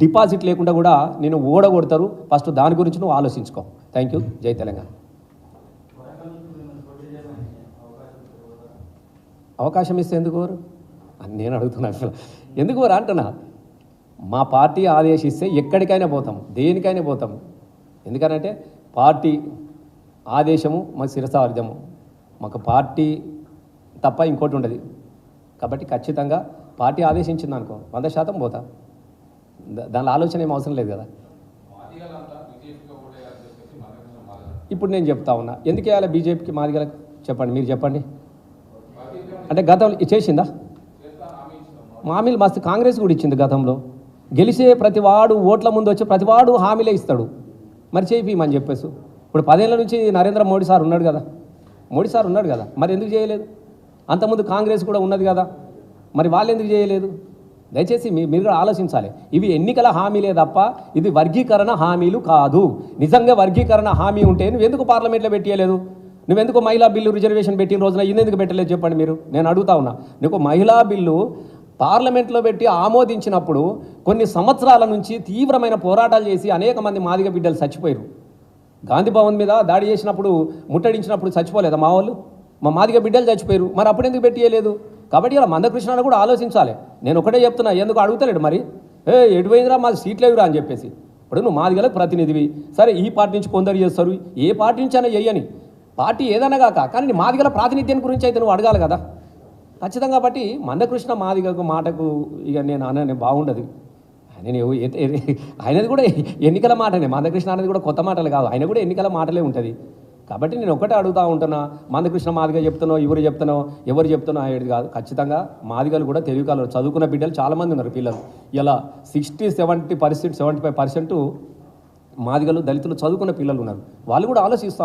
Deposit లేకుండా కూడా నేను ఓడగొడతారు ఫస్ట్ దాని గురించి నువ్వు ఆలోచించుకో. థ్యాంక్ యూ జై తెలంగాణ. అవకాశం ఇస్తే ఎందుకు కోరు అని నేను అడుగుతున్నాను అసలు. ఎందుకు కోరు అంటున్నా? మా పార్టీ ఆదేశిస్తే ఎక్కడికైనా పోతాం. దేనికైనా పోతాం. ఎందుకనంటే పార్టీ ఆదేశము మా శిరసార్థము మాకు పార్టీ తప్ప ఇంకోటి ఉండదు. కాబట్టి ఖచ్చితంగా పార్టీ ఆదేశించింది అనుకో వంద శాతం పోతా. దానిలో ఆలోచన ఏం అవసరం లేదు కదా. ఇప్పుడు నేను చెప్తా ఉన్నా. ఎందుకు వేయాలి బీజేపీకి మాదిగలకు? చెప్పండి మీరు చెప్పండి. అంటే గతంలో చేసిందా? హామీలు మస్తు కాంగ్రెస్ కూడా ఇచ్చింది గతంలో. గెలిచే ప్రతి వాడు ఓట్ల ముందు వచ్చి ప్రతి వాడు హామీలే ఇస్తాడు. మరి చేయిమని చెప్పేసి. ఇప్పుడు పదేళ్ళ నుంచి నరేంద్ర మోడీ సార్ ఉన్నాడు కదా. మోడీ సార్ ఉన్నాడు కదా. మరి ఎందుకు చేయలేదు? అంతకుముందు కాంగ్రెస్ కూడా ఉన్నది కదా. మరి వాళ్ళు ఎందుకు చేయలేదు? దయచేసి మీ మీరు కూడా ఆలోచించాలి. ఇవి ఎన్నికల హామీలే తప్ప ఇది వర్గీకరణ హామీలు కాదు. నిజంగా వర్గీకరణ హామీ ఉంటే నువ్వు ఎందుకు పార్లమెంట్లో పెట్టియలేదు? నువ్వెందుకు మహిళా బిల్లు రిజర్వేషన్ పెట్టిన రోజున ఎందుకు పెట్టలేదు చెప్పండి మీరు? నేను అడుగుతా ఉన్నా. నీకు మహిళా బిల్లు పార్లమెంట్లో పెట్టి ఆమోదించినప్పుడు కొన్ని సంవత్సరాల నుంచి తీవ్రమైన పోరాటాలు చేసి అనేక మంది మాదిగ బిడ్డలు చచ్చిపోయారు గాంధీ భవన్ మీద దాడి చేసినప్పుడు ముట్టడించినప్పుడు చచ్చిపోలేదా మా వాళ్ళు? మా మాదిగ బిడ్డలు చచ్చిపోయారు మరి అప్పుడు ఎందుకు పెట్టియలేదు? కాబట్టి ఇలా మందకృష్ణ కూడా ఆలోచించాలి. నేను ఒకటే చెప్తున్నా ఎందుకు అడుగుతలేడు మరి? ఏ ఎటుపోయిందిరా మాది సీట్లు లేవురా అని చెప్పేసి. ఇప్పుడు నువ్వు మాదిగలకు ప్రతినిధివి. సరే ఈ పార్టీ నుంచి కొందరు చేస్తారు. ఏ పార్టీ నుంచి అయినా చెయ్యని పార్టీ ఏదైనా కాక కానీ మాది మాదిగల ప్రాతినిధ్యం గురించి అయితే నువ్వు అడగాలి కదా. ఖచ్చితంగా బట్టి మందకృష్ణ మాదిగకు మాటకు ఇక నేను అనని బాగుండదు. ఆయన ఆయనది కూడా ఎన్నికల మాటనే. మందకృష్ణ అనేది కూడా కొత్త మాటలు కాదు ఆయన కూడా ఎన్నికల మాటలే ఉంటుంది. కాబట్టి నేను ఒకటే అడుగుతా ఉంటున్నా. మందకృష్ణ మాదిగ చెప్తున్నావు ఎవరు చెప్తున్నావు ఎవరు చెప్తున్నావు అనేది కాదు. ఖచ్చితంగా మాదిగలు కూడా తెలివి చదువుకున్న బిడ్డలు చాలామంది ఉన్నారు పిల్లలు. ఇలా sixty seventy percent seventy five percent మాదిగలు దళితులు చదువుకున్న పిల్లలు ఉన్నారు. వాళ్ళు కూడా ఆలోచిస్తూ